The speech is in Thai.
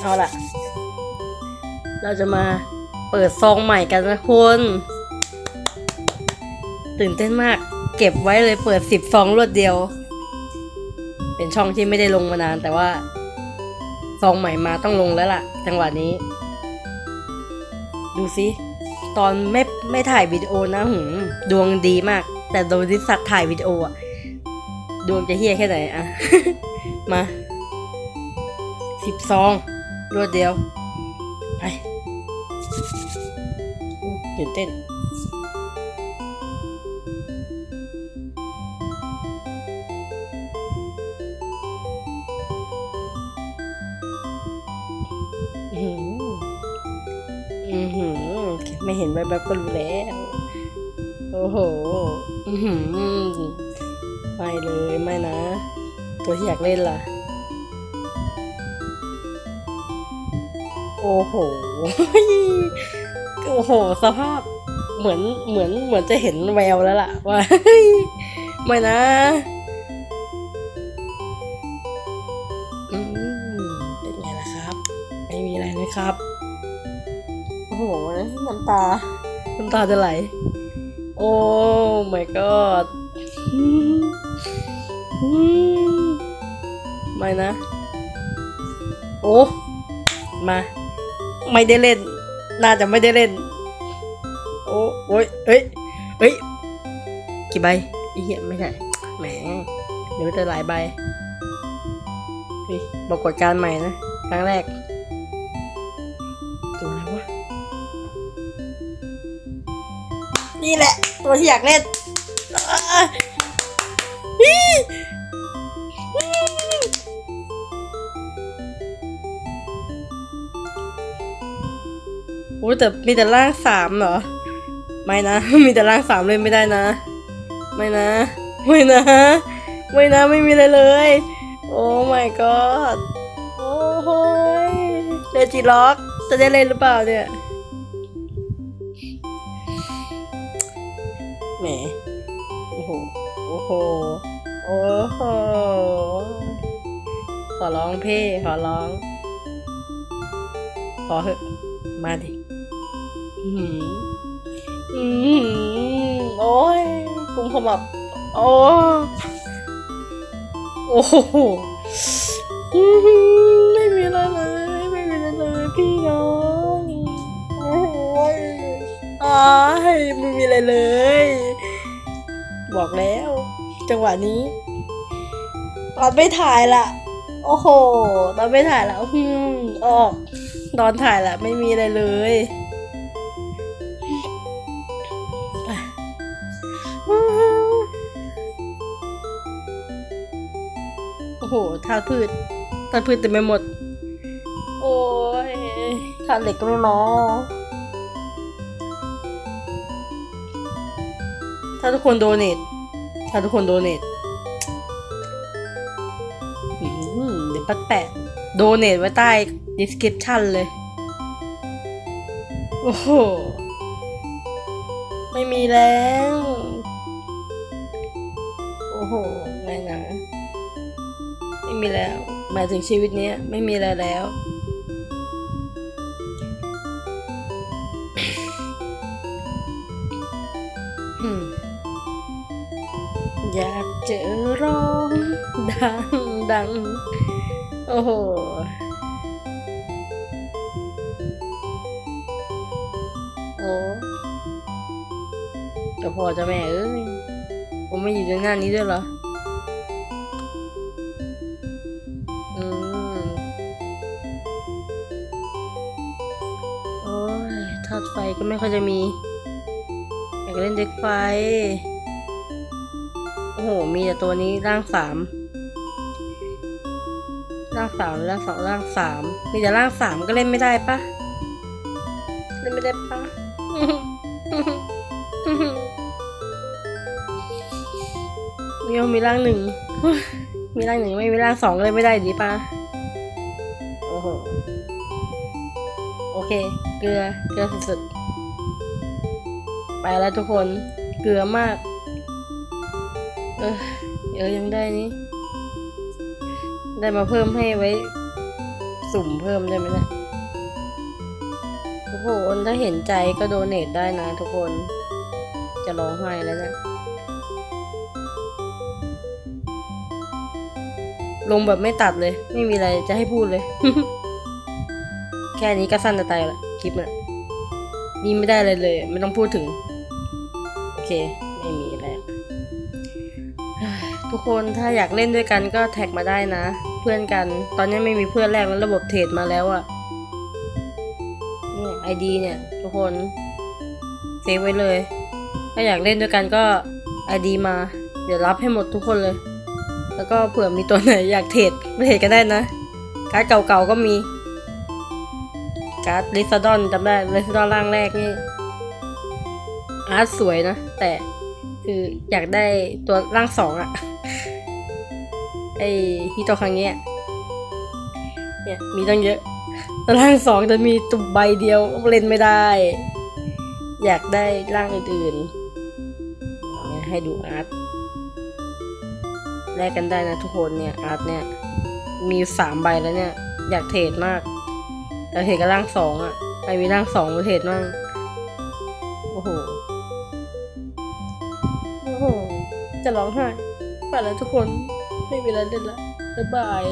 เอาล่ะ เราจะมาเปิดซองใหม่กันนะคุณตื่นเต้นมาก เก็บไว้เลยเปิดสิบซองรวดเดียว เป็นช่องที่ไม่ได้ลงมานานแต่ว่า ซองใหม่มาต้องลงแล้วล่ะ จังหวะนี้ ดูสิตอนไม่ไม่ถ่ายวิดีโอนะหืมดวงดีมาก แต่โดนที่สัตว์ถ่ายวิดีโออะดวงจะเฮี้ยแค่ไหนอะมา สิบซองรวดเดียว ไปตื่นเต้นอือหืออือหือไม่เห็นแบบแบบก็รู้แล้ว โอ้โห อือหือไม่เลย ไม่นะ ตัวที่อยากเล่นล่ะ โอ้โห โอ้โห สภาพเหมือนเหมือนเหมือนจะเห็นแววแล้วล่ะ ว่าไม่นะอืมเป็นไงล่ะครับ ไม่มีอะไรเลยครับ โอ้โห น้ำตา น้ำตาจะไหล โอ้ my god อืมอืมไม่นะ โอ้ มา ไม่ได้เล่น น่าจะไม่ได้เล่น โอ้โอ้ยเอ้ยเอ้ยกี่ใบไอ้เหี้ยไม่ใช่แหมเดี๋ยวจะหลายใบเฮ้ยปรากฏการณ์ใหม่นะครั้งแรก ตัวอะไรวะนี่แหละ ตัวที่อยากเล่น โอ้แต่มีแต่ร่างสามเหรอ ไม่นะ มีแต่ร่างสามเลยไม่ได้นะ ไม่นะ ไม่นะ ไม่นะไม่มีอะไรเลย โอ้ my god โอ้โหเดจิล็อกจะได้เล่นหรือเปล่าเนี่ยแหมโอ้โห โอ้โห โอ้โห ขอร้องพี่ ขอร้อง ขอเถอะมาดิ อือหืออือหือโอ้ยกุมขมับโอ้โอ้โหอื้อหือไม่มีอะไรเลย ไม่มีอะไรเลยพี่น้องโอ้ยอ้ายไม่มีอะไรเลย บอกแล้ว จังหวะนี้ ตอนไม่ถ่ายละโอ้โห ตอนไม่ถ่ายละอืมออก ตอนถ่ายละไม่มีอะไรเลยาตุพืชธาตุพืชเต็มไปหมด โอ้ยธาตุเหล็กก็ไม่มอถ้าทุกคนโดเนทถ้าทุกคนโดเนทอืมเดี๋ยวปัดแปะโดเนทไว้ใต้ description เลย โอ้โห ไม่มีแล้ว โอ้โห ไม่นะ ไม่มีแล้ว หมายถึงชีวิตนี้ไม่มีอะไรแล้ว อยากเจอร้องดังดัง โอ้โหโอ้จะพอจะแม่เอ้ยผมไม่อยู่ในหน้านี้ด้วยเหรอาตุไฟก็ไม่ค่อยจะมี อยากเล่นเด็กไฟ โอ้โห มีแต่ตัวนี้ร่างสามร่างสามร่างสองร่างสามมีแต่ร่างสามก็เล่นไม่ได้ปะเล่นไม่ได้ปะมีมีร่างหนึ่งมีร่างหนึ่งไม่มีร่างสองก็เลยไม่ได้ดีปะโอ้โห โอเค เกลือ เกลือสุดๆ ไปแล้วทุกคน เกลือมาก เออเออยังได้นี้ ได้มาเพิ่มให้ไว้ สุ่มเพิ่มได้ไหมเนี่ยทุกคนถ้าเห็นใจก็โดเนทได้นะทุกคน จะร้องไห้แล้วเนี่ยลงแบบไม่ตัดเลย ไม่มีอะไรจะให้พูดเลย ค่นี้ก็สั้นจะตายละคลิปน่ะนี่ไม่ได้อะไรเลย ไม่ต้องพูดถึง โอเค ไม่มีอะไรทุกคนถ้าอยากเล่นด้วยกันก็แท็กมาได้นะ เพื่อนกัน ตอนนี้ไม่มีเพื่อนแรกแล้วระบบเทรดมาแล้วอะเนี่ยไอดีเนี่ย ทุกคนเซฟไว้เลย ถ้าอยากเล่นด้วยกันก็ไอดีมา เดี๋ยวรับให้หมดทุกคนเลย แล้วก็เผื่อมีตัวไหนอยากเทรดมาเทรดกันได้นะ การ์ดเก่าๆก็มี การ์ดลิซาดอนจำได้ลิซาดอนร่างแรกนี่อาร์ตสวยนะ แต่คืออยากได้ตัวร่างสองอะไอฮิโตคังเนี้ยเนี่ยมีตั้งเยอะแต่ร่างสองจะมีตุ่มใบเดียวเล่นไม่ได้ อยากได้ร่างอื่นๆให้ดูอาร์ตแลกกันได้นะทุกคนเนี่ยอาร์ตเนี่ยมีสามใบแล้วเนี่ย อยากเทรดมาก แต่เทรดกับร่างสองอะใครมีร่างสองมาเทศมั่งโอ้โห โอ้โห จะร้องไห้ไปแล้วทุกคน ไม่มีอะไรเล่นละบ๊ายบาย